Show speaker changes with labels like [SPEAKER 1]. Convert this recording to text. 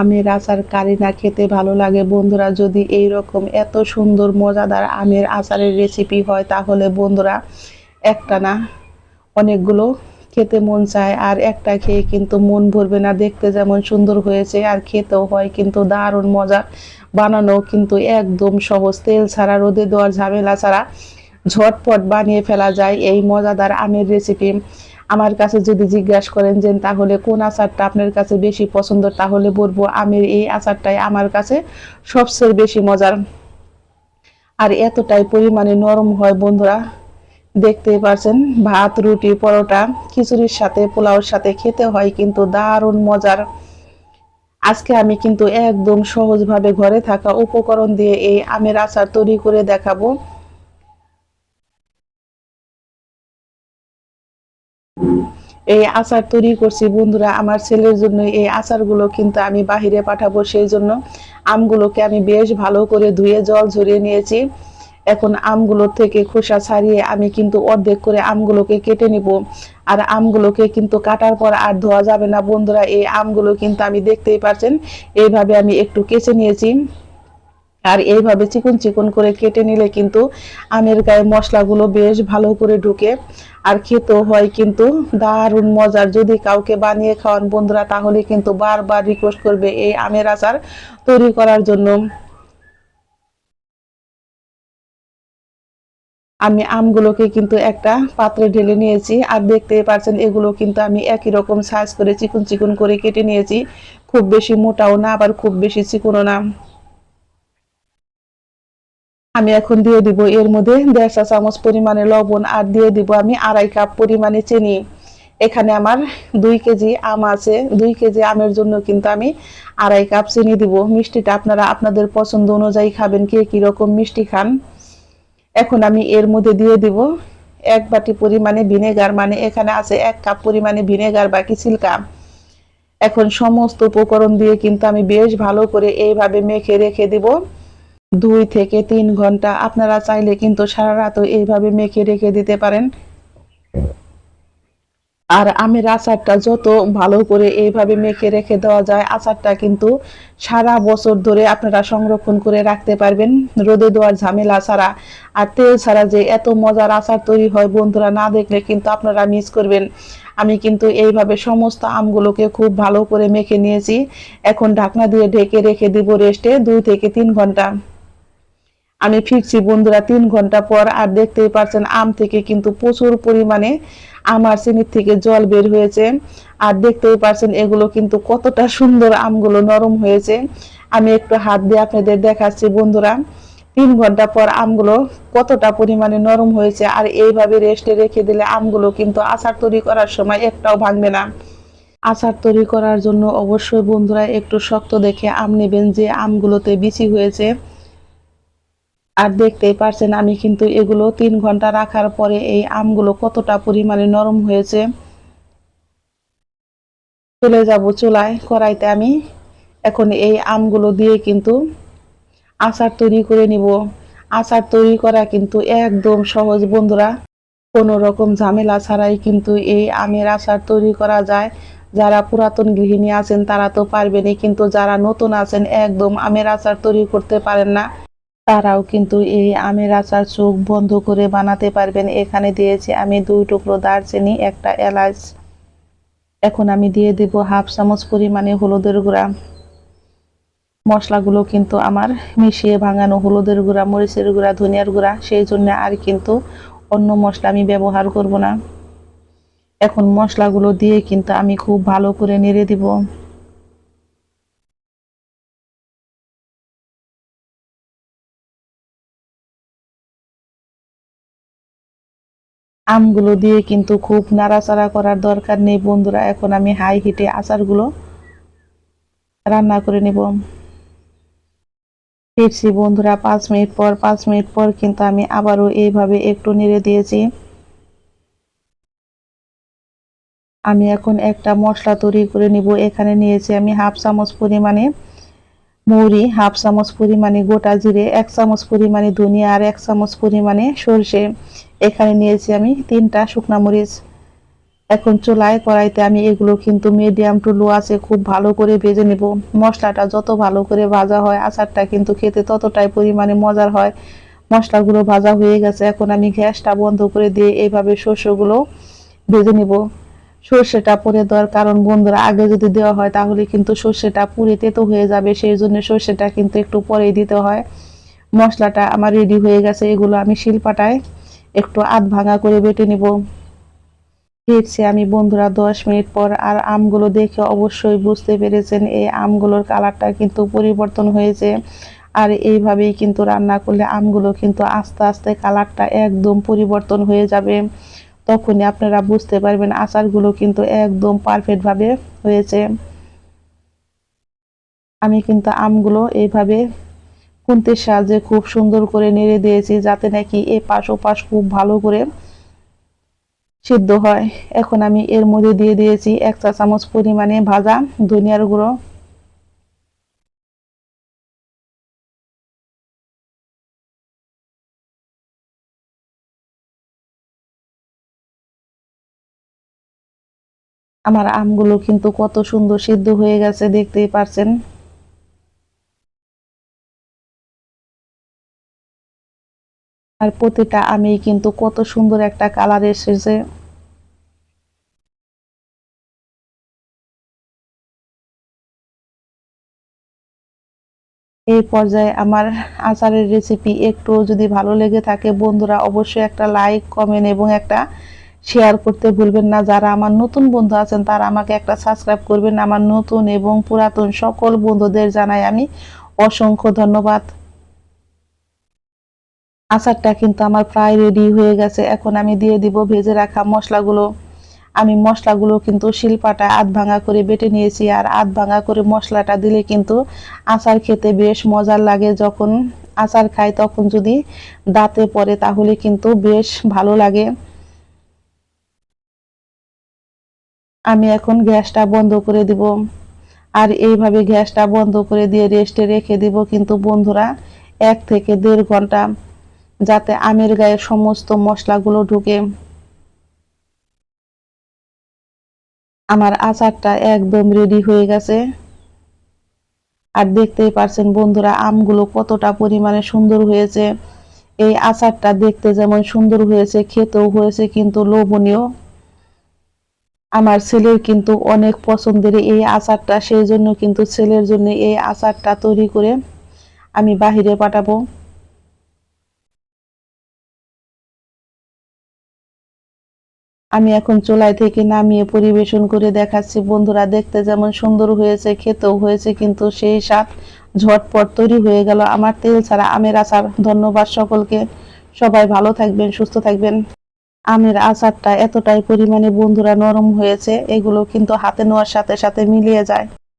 [SPEAKER 1] আমের আচার কারি না খেতে ভালো লাগে। বন্ধুরা, যদি এই রকম এত সুন্দর, মজাদার আমের আচারের রেসিপি হয়, তাহলে বন্ধুরা, একটা না, অনেকগুলো খেতে মন চায়। আর একটা খেয়ে কিন্তু মন ভরবে না। দেখতে যেমন সুন্দর হয়েছে, আর খেতেও হয় কিন্তু দারুণ মজা। বানানো কিন্তু একদম সহজ। তেল ছাড়া, রোদে দেওয়ার ঝামেলা ছাড়া ঝটপট বানিয়ে ফেলা যায় এই মজাদার আমের রেসিপি আমার কাছে যদি জিজ্ঞাসা করেন যে, তাহলে কোন আচারটা আপনার কাছে বেশি পছন্দ? তাহলে বলব, আমের এই আচারটাই আমার কাছে সবচেয়ে বেশি মজার। আর এতটাই পরিমাণে নরম হয় বন্ধুরা দেখতেই পাচ্ছেন ভাত, রুটি, পরোটা, খিচুড়ির সাথে, পোলাওর সাথে খেতে হয় কিন্তু দারুণ মজার। আজকে আমি কিন্তু একদম সহজভাবে ঘরে থাকা উপকরণ দিয়ে এই আমের আচার তৈরি করে দেখাবো। এই আচার তৈরি করছি বন্ধুরা, আমার ছেলের জন্য এই আচারগুলো কিন্তু আমি বাহিরে পাঠাবো, সেই জন্য আমগুলোকে আমি বেশ ভালো করে ধুয়ে জল ঝরিয়ে নিয়েছি। এখন আমগুলোর থেকে খোসা ছাড়িয়ে আমি কিন্তু অর্ধেক করে আমগুলোকে কেটে নিব। আর আমগুলোকে কিন্তু কাটার পর আর ধোয়া যাবে না বন্ধুরা, এই আমগুলো কিন্তু আমি দেখতেই পাচ্ছেন এইভাবে আমি একটু কেচে নিয়েছি। আর এইভাবে চিকন চিকন করে কেটে নিলে কিন্তু আমের গায়ে মশলাগুলো বেশ ভালো করে ঢুকে। আর খেতেও হয় কিন্তু দারুণ মজার। যদি কাউকে বানিয়ে খাওয়ান বন্ধুরা, তাহলে কিন্তু বারবার রিকোয়েস্ট করবে এই আমের আচার তৈরি করার জন্য। আমি আমগুলোকে কিন্তু একটা পাত্রে ঢেলে নিয়েছি। আর দেখতে পাচ্ছেন, এগুলো কিন্তু আমি একই রকম সাইজ করে চিকন চিকন করে কেটে নিয়েছি। খুব বেশি মোটাও না, আবার খুব বেশি চিকনও না। আমি এখন দিয়ে দিব এর মধ্যে দেড় চা চামচ পরিমাণে লবণ আর দিয়ে দিব আমি আড়াই কাপ পরিমাণে চিনি। এখানে আমার দুই কেজি আম আছে। দুই কেজি আমের জন্য কিন্তু আমি আড়াই কাপ চিনি দিব। মিষ্টিটা আপনারা আপনাদের পছন্দ অনুযায়ী খাবেন, কে কি রকম মিষ্টি খান। এখন আমি এর মধ্যে দিয়ে দিব এক বাটি পরিমাণে ভিনেগার মানে এখানে আছে এক কাপ পরিমাণে ভিনেগার, বাকি সিলকা। এখন সমস্ত উপকরণ দিয়ে কিন্তু আমি বেশ ভালো করে এইভাবে মেখে রেখে দিব। দুই থেকে তিন ঘণ্টা আপনারা চাইলে কিন্তু সারা রাতও এইভাবে মেখে রেখে দিতে পারেন। আর আমের আচারটা যত ভালো করে এইভাবে মেখে রেখে দেওয়া যায়, আচারটা কিন্তু সারা বছর ধরে আপনারা সংরক্ষণ করে রাখতে পারবেন। রোদে দেওয়ার ঝামেলা ছাড়া। আর তেল ছাড়া যে এত মজার আচার তৈরি হয় বন্ধুরা, না দেখলে কিন্তু আপনারা মিস করবেন। আমি কিন্তু এইভাবে সমস্ত আমগুলোকে খুব ভালো করে মেখে নিয়েছি। এখন ঢাকনা দিয়ে ঢেকে রেখে দিব রেস্টে দুই থেকে তিন ঘণ্টা। আমি ফিরছি বন্ধুরা তিন ঘণ্টা পর আর দেখতেই পাচ্ছেন আম থেকে কিন্তু প্রচুর পরিমাণে আমার চিনির থেকে জল বের হয়েছে। আর দেখতেই পাচ্ছেন এগুলো কিন্তু কতটা সুন্দর আমগুলো নরম হয়েছে। আমি একটু হাত দিয়ে আপনাদের দেখাচ্ছি বন্ধুরা। তিন ঘণ্টা পর আমগুলো কতটা পরিমাণে নরম হয়েছে আর এইভাবে রেস্টে রেখে দিলে আমগুলো কিন্তু আচার তৈরি করার সময় একটাও ভাঙবে না। আচার তৈরি করার জন্য অবশ্যই বন্ধুরা একটু শক্ত দেখে আম নেবেন যে আমগুলোতে বিচি হয়েছে। আর দেখতেই পারছেন আমি কিন্তু এগুলো তিন ঘণ্টা রাখার পরে এই আমগুলো কতটা পরিমাণে নরম হয়েছে। চলে যাব চুলায় কড়াইতে আমি। এখন এই আমগুলো দিয়ে কিন্তু আচার তৈরি করে নিব। আচার তৈরি করা কিন্তু একদম সহজ বন্ধুরা। কোনো রকম ঝামেলা ছাড়াই কিন্তু এই আমের আচার তৈরি করা যায়। যারা পুরাতন গৃহিণী আছেন তারা তো পারবেনই, কিন্তু যারা নতুন আছেন একদম আমের আচার তৈরি করতে পারেন না। তারাও কিন্তু এই আমের আচার চোখ বন্ধ করে বানাতে পারবেন। এখানে দিয়েছি আমি দুই টুকরো দারচিনি, একটা এলাচ। এখন আমি দিয়ে দেব হাফ চামচ পরিমাণে হলুদের গুঁড়া। মশলাগুলো কিন্তু আমার মিশিয়ে ভাঙানো হলুদের গুঁড়া, মরিচের গুঁড়া, ধনিয়ার গুঁড়া, সেই জন্য আর কিন্তু অন্য মশলা আমি ব্যবহার করব না। এখন মশলাগুলো দিয়ে কিন্তু আমি খুব ভালো করে নেড়ে দিব। আমগুলো দিয়ে কিন্তু খুব নাড়াচাড়া করার দরকার নেই বন্ধুরা। এখন আমি হাই হিটে আচারগুলো রান্না করে নেব। ফিরছি বন্ধুরা, পাঁচ মিনিট পর, পাঁচ মিনিট পর কিন্তু আমি আবারও এইভাবে একটু নেড়ে দিয়েছি। আমি এখন একটা মশলা তৈরি করে নিব। এখানে নিয়েছি আমি হাফ চামচ পরিমাণে মৌরি, হাফ চামচ পরিমাণে গোটা জিরে, এক চামচ পরিমাণে ধনিয়া আর এক চামচ পরিমাণে সর্ষে। এখানে নিয়েছি আমি তিনটা শুকনা মরিচ। এখন চুলায়, কড়াইতে আমি এগুলো কিন্তু মিডিয়াম টু লো আছে, খুব ভালো করে ভেজে নেব। মশলাটা যত ভালো করে ভাজা হয়, আচারটা কিন্তু খেতে ততটাই পরিমাণে মজার হয়। মশলাগুলো ভাজা হয়ে গেছে, এখন আমি গ্যাসটা বন্ধ করে দিয়ে এইভাবে শস্যগুলো ভেজে নেব। সর্ষেটা পরে দেওয়ার কারণ বন্ধুরা, আগে যদি দেওয়া হয় তাহলে কিন্তু সর্ষেটা পুরে তেতো হয়ে যাবে, সেই জন্য সর্ষেটা কিন্তু একটু পরেই দিতে হয়। মশলাটা আমার রেডি হয়ে গেছে, এগুলো আমি শিলপাটায় একটু আধ ভাঙা করে বেটে নিব। ফিরছি আমি বন্ধুরা দশ মিনিট পর আর আমগুলো দেখে অবশ্যই বুঝতে পেরেছেন, এই আমগুলোর কালারটা কিন্তু পরিবর্তন হয়েছে। আর এইভাবেই কিন্তু রান্না করলে আমগুলো কিন্তু আস্তে আস্তে কালারটা একদম পরিবর্তন হয়ে যাবে। তখনই আপনারা বুঝতে পারবেন আচারগুলো কিন্তু একদম পারফেক্টভাবে হয়েছে। আমি কিন্তু আমগুলো এইভাবে খুন্তির সাহায্যে খুব সুন্দর করে নেড়ে দিয়েছি যাতে নাকি এ পাশ ও পাশ খুব ভালো করে সিদ্ধ হয়। এখন আমি এর মধ্যে দিয়ে দিয়েছি এক চা চামচ পরিমাণে ভাজা ধনিয়ার গুঁড়ো। আমার আমগুলো কিন্তু কত সুন্দর সিদ্ধ হয়ে গেছে, দেখতেই পারছেন। আর প্রতিটা আমি কিন্তু কত সুন্দর একটা কালার এসেছে। এই পর্যায়ে আমার আচারের রেসিপি একটু যদি ভালো লেগে থাকে, বন্ধুরা অবশ্যই একটা লাইক কমেন্ট এবং একটা শেয়ার করতে ভুলবেন না। যারা আমার নতুন বন্ধু আছেন, তারা আমাকে একটা সাবস্ক্রাইব করবেন। আমার নতুন এবং পুরাতন সকল বন্ধুদের জানাই আমি অসংখ্য ধন্যবাদ। আচারটা কিন্তু আমার প্রায় রেডি হয়ে গেছে। এখন আমি দিয়ে দিব ভেজে রাখা মশলাগুলো। আমি মশলাগুলো কিন্তু শিল্পাটা আধ ভাঙা করে বেটে নিয়েছি আর আধ ভাঙা করে মশলাটা দিলে কিন্তু আচার খেতে বেশ মজার লাগে। যখন আচার খাই তখন যদি দাঁতে পড়ে তাহলে কিন্তু বেশ ভালো লাগে। আমি এখন গ্যাসটা বন্ধ করে দিব। আর এইভাবে গ্যাসটা বন্ধ করে দিয়ে রেস্টে রেখে দিব কিন্তু বন্ধুরা, এক থেকে দেড় ঘণ্টা। যাতে আমের গায়ে সমস্ত মশলাগুলো ঢুকে। আমার আচারটা একদম রেডি হয়ে গেছে। আর দেখতেই পারছেন বন্ধুরা, আমগুলো কতটা পরিমাণে সুন্দর হয়েছে। এই আচারটা দেখতে যেমন সুন্দর হয়েছে, খেতেও হয়েছে কিন্তু লোভনীয়। আমার ছেলের কিন্তু অনেক পছন্দের এই আচারটা, সেই জন্য কিন্তু ছেলের জন্য এই আচারটা তৈরি করে আমি বাহিরে পাঠাবো। আমি এখন চোলাই থেকে নামিয়ে পরিবেশন করে দেখাচ্ছি। বন্ধুরা, দেখতে যেমন সুন্দর হয়েছে, খেতেও হয়েছে, কিন্তু সেই স্বাদ ঝটপট তৈরি হয়ে গেল আমার তেল ছাড়া আমের আচার। ধন্যবাদ সকলকে। সবাই ভালো থাকবেন, সুস্থ থাকবেন। আমের আচারটা এতটাই পরিমাণে বন্ধুরা নরম হয়েছে, এগুলো কিন্তু হাতে নেওয়ার সাথে সাথে মিলিয়ে যায়।